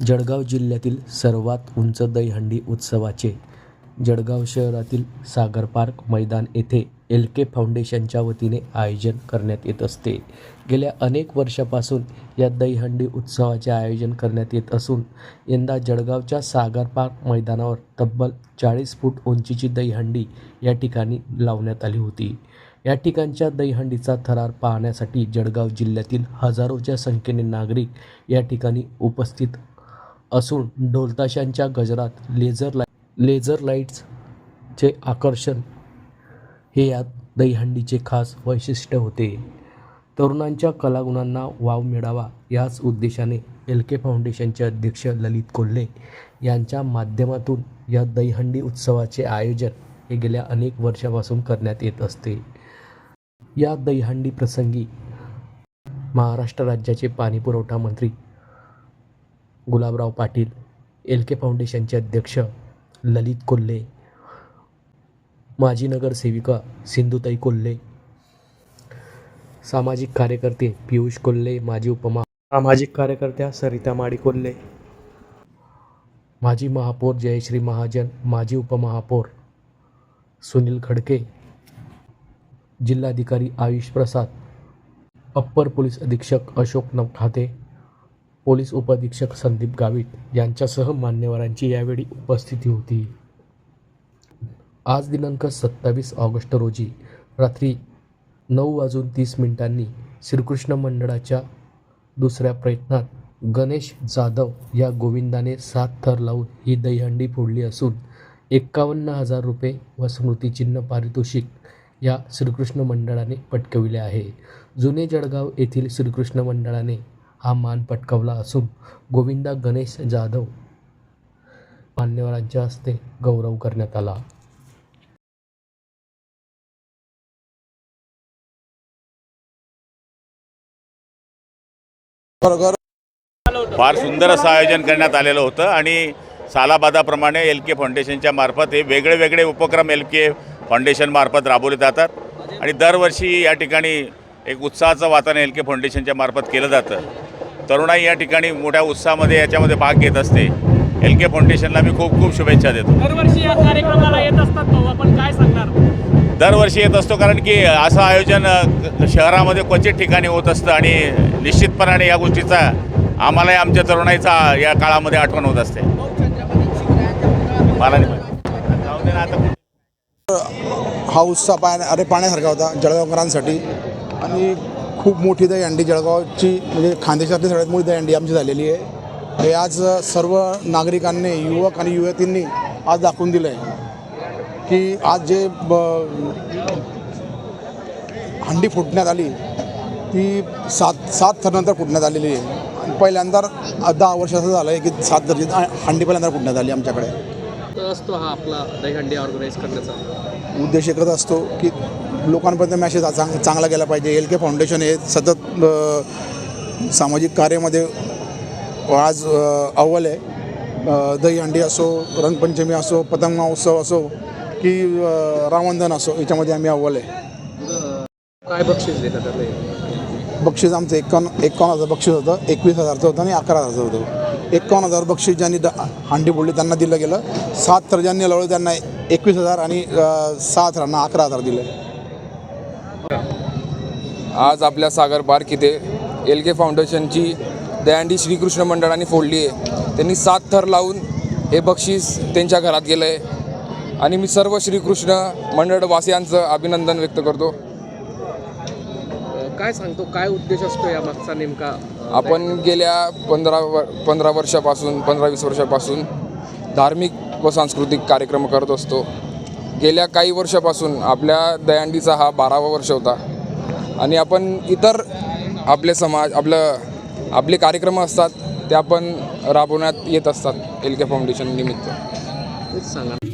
जळगाव जिल्ह्यातील सर्वात उंच दहीहंडी उत्सवाचे जळगाव शहरातील सागर पार्क मैदान येथे एल के फाउंडेशनच्या वतीने आयोजन करण्यात येत असते. गेल्या अनेक वर्षापासून या दहीहंडी उत्सवाचे आयोजन करण्यात येत असून यंदा जळगावच्या सागर पार्क मैदानावर तब्बल चाळीस फूट उंचीची दहीहंडी या ठिकाणी लावण्यात आली होती. या ठिकाणच्या दहीहंडीचा थरार पाहण्यासाठी जळगाव जिल्ह्यातील हजारोच्या संख्येने नागरिक या ठिकाणी उपस्थित असून ढोलताशांच्या गजरात लेझर लाइट लेझर लाईट्सचे आकर्षण हे यात दहीहंडीचे खास वैशिष्ट्य होते. तरुणांच्या कलागुणांना वाव मिळावा याच उद्देशाने एल के फाउंडेशनचे अध्यक्ष ललित कोल्हे यांच्या माध्यमातून या दहीहंडी उत्सवाचे आयोजन हे गेल्या अनेक वर्षापासून करण्यात येत असते. या दहीहंडी प्रसंगी महाराष्ट्र राज्याचे पाणीपुरवठा मंत्री गुलाबराव पाटील एल के फाउंडेशनचे अध्यक्ष ललित कोल्हे माजी नगरसेविका सिंधुताई कोल्हे सामाजिक कार्यकर्ते पियुष कोल्हे माजी उपमा सामाजिक कार्यकर्त्या सरिता माडी कोल्हे माजी महापौर जयश्री महाजन माजी उपमहापौर सुनील खडके जिल्हाधिकारी आयुष प्रसाद अप्पर पोलीस अधीक्षक अशोक नवखाते पोलीस उपअधीक्षक संदीप गावित यांच्यासह मान्यवरांची यावेळी उपस्थिती होती. आज दिनांक सत्तावीस ऑगस्ट रोजी रात्री नऊ वाजून तीस मिनिटांनी श्रीकृष्ण मंडळाच्या दुसऱ्या प्रयत्नात गणेश जाधव या गोविंदाने सात थर लावून ही दहीहंडी फोडली असून एक्कावन्न हजार रुपये व स्मृतिचिन्ह पारितोषिक या श्रीकृष्ण मंडळाने पटकविले आहे. जुने जळगाव येथील श्रीकृष्ण मंडळाने हा मान पटकावला असून गोविंदा गणेश जाधव मान्यवरांच्या हस्ते गौरव करण्यात आला. फार सुंदर असं आयोजन करण्यात आलेलं होतं आणि सालाबादाप्रमाणे एल के फाउंडेशनच्या मार्फत हे वेगळे वेगळे उपक्रम एल के फाउंडेशनमार्फत राबवले जातात आणि दरवर्षी या ठिकाणी एक उत्साहाचं वातावरण एल के फाउंडेशनच्या मार्फत केलं जातं. तरुणाई या ठिकाणी मोठ्या उत्साहामध्ये याच्यामध्ये भाग घेत असते. एल के फाउंडेशनला मी खूप खूप शुभेच्छा देतो. दरवर्षी या कार्यक्रमाला येत असतात भाऊ आपण काय सांगणार? दरवर्षी येत असतो कारण की असं आयोजन शहरामध्ये क्वचित ठिकाणी होत असतं आणि निश्चितपणाने या गोष्टीचा आम्हालाही आमच्या तरुणाईचा या काळामध्ये आठवण होत असते. मला हा उत्साह पाहण्या अरे पाहण्यासारखा होता जळगावकरांसाठी. आणि खूप मोठी दहीहंडी जळगावची म्हणजे खानदेशातली सगळ्यात मोठी दहीहंडी आमची झालेली आहे. हे आज सर्व नागरिकांनी युवक आणि युवतींनी आज दाखवून दिलं आहे की आज जे ब हंडी फुटण्यात आली ती सात सात थरनंतर फुटण्यात आलेली आहे. पहिल्यांदा दहा वर्ष असं झालं आहे की सात थरची हंडी पहिल्यांदा फुटण्यात आली आमच्याकडे. असतो हा आपला दहीहंडी ऑर्गनाईज करण्याचा. उद्देश एकच असतो की लोकांपर्यंत मॅसेज चांग चांगला गेला पाहिजे. एल के फाउंडेशन हे सतत सामाजिक कार्यामध्ये आज अव्वल आहे. अ, दहीहंडी असो रंगपंचमी असो पतंग महोत्सव असो की रामवंदन असो याच्यामध्ये आम्ही अव्वल आहे. काय बक्षीस देतात बक्षीस आमचं एकावन्न एकावन्न हजार बक्षीस होतं एकवीस हजारचं होतं आणि अकरा हजारचं होतं. एकावन्न हजार बक्षीस ज्यांनी हांडी फोडली त्यांना दिलं गेलं. सात तर ज्यांनी लावलं त्यांना एकवीस हजार आणि अ, सहा थरांना अकरा हजार दिले. आज आपल्या सागर पार्क इथे एल के फाउंडेशनची दयांडी श्रीकृष्ण मंडळाने फोडली आहे. त्यांनी सात थर लावून हे बक्षीस त्यांच्या घरात गेलं आहे आणि मी सर्व श्रीकृष्ण मंडळवासियांचं अभिनंदन व्यक्त करतो. काय सांगतो काय उद्देश असतो या मागचा नेमका? आपण गेल्या पंधरा व पंधरा वर्षापासून पंधरा वीस वर्षापासून धार्मिक व सांस्कृतिक कार्यक्रम करत असतो. गेल्या काही वर्षापासून आपल्या दयांडीचा हा बारावा वर्ष होता. आणि आपण इतर आपले समाज आपलं आपले कार्यक्रम असतात ते आपण राबवण्यात येत असतात एल के फाउंडेशन निमित्त. सांगा.